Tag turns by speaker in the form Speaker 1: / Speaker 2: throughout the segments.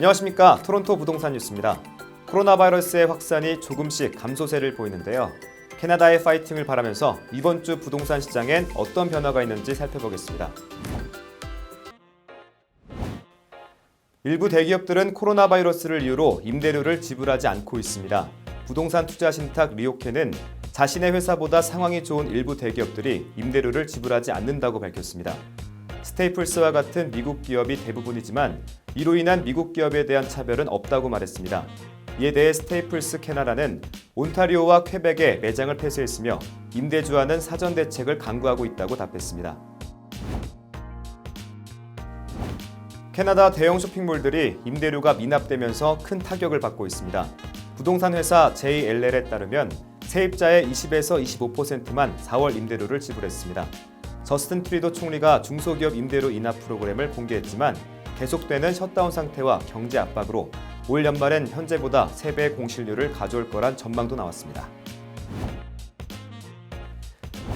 Speaker 1: 안녕하십니까 토론토 부동산 뉴스입니다. 코로나 바이러스의 확산이 조금씩 감소세를 보이는데요. 캐나다의 파이팅을 바라면서 이번 주 부동산 시장엔 어떤 변화가 있는지 살펴보겠습니다. 일부 대기업들은 코로나 바이러스를 이유로 임대료를 지불하지 않고 있습니다. 부동산 투자 신탁 리오케는 자신의 회사보다 상황이 좋은 일부 대기업들이 임대료를 지불하지 않는다고 밝혔습니다. 스테이플스와 같은 미국 기업이 대부분이지만 이로 인한 미국 기업에 대한 차별은 없다고 말했습니다. 이에 대해 스테이플스 캐나다는 온타리오와 퀘벡에 매장을 폐쇄했으며 임대주와는 사전 대책을 강구하고 있다고 답했습니다. 캐나다 대형 쇼핑몰들이 임대료가 미납되면서 큰 타격을 받고 있습니다. 부동산 회사 JLL에 따르면 세입자의 20에서 25%만 4월 임대료를 지불했습니다. 저스틴 트리도 총리가 중소기업 임대료 인하 프로그램을 공개했지만 계속되는 셧다운 상태와 경제 압박으로 올 연말엔 현재보다 3배의 공실률을 가져올 거란 전망도 나왔습니다.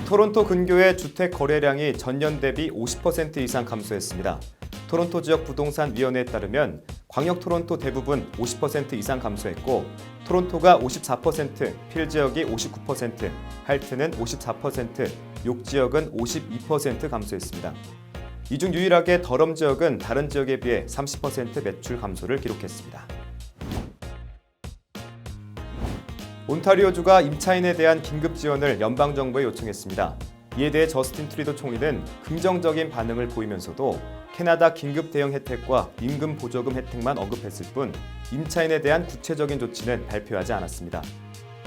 Speaker 1: 토론토 근교의 주택 거래량이 전년 대비 50% 이상 감소했습니다. 토론토 지역 부동산 위원회에 따르면 광역 토론토 대부분 50% 이상 감소했고 토론토가 54%, 필 지역이 59%, 할트는 54%, 욕 지역은 52% 감소했습니다. 이 중 유일하게 더럼 지역은 다른 지역에 비해 30% 매출 감소를 기록했습니다. 온타리오주가 임차인에 대한 긴급 지원을 연방 정부에 요청했습니다. 이에 대해 저스틴 트리도 총리는 긍정적인 반응을 보이면서도 캐나다 긴급 대응 혜택과 임금 보조금 혜택만 언급했을 뿐 임차인에 대한 구체적인 조치는 발표하지 않았습니다.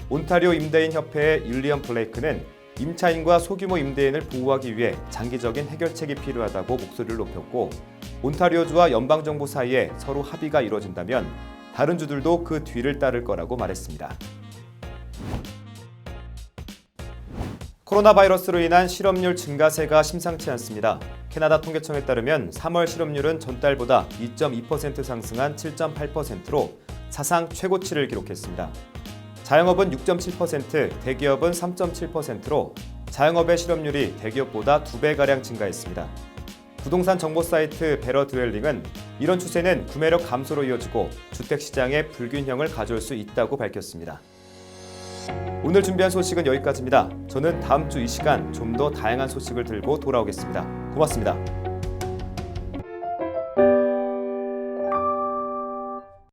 Speaker 1: 온타리오 임대인 협회의 율리엄 블레이크는 임차인과 소규모 임대인을 보호하기 위해 장기적인 해결책이 필요하다고 목소리를 높였고 온타리오주와 연방 정부 사이에 서로 합의가 이루어진다면 다른 주들도 그 뒤를 따를 거라고 말했습니다. 코로나 바이러스로 인한 실업률 증가세가 심상치 않습니다. 캐나다 통계청에 따르면 3월 실업률은 전달보다 2.2% 상승한 7.8%로 사상 최고치를 기록했습니다. 자영업은 6.7%, 대기업은 3.7%로 자영업의 실업률이 대기업보다 2배가량 증가했습니다. 부동산 정보 사이트 베러 드웰링은 이런 추세는 구매력 감소로 이어지고 주택 시장에 불균형을 가져올 수 있다고 밝혔습니다. 오늘 준비한 소식은 여기까지입니다. 저는 다음 주 이 시간 좀 더 다양한 소식을 들고 돌아오겠습니다. 고맙습니다.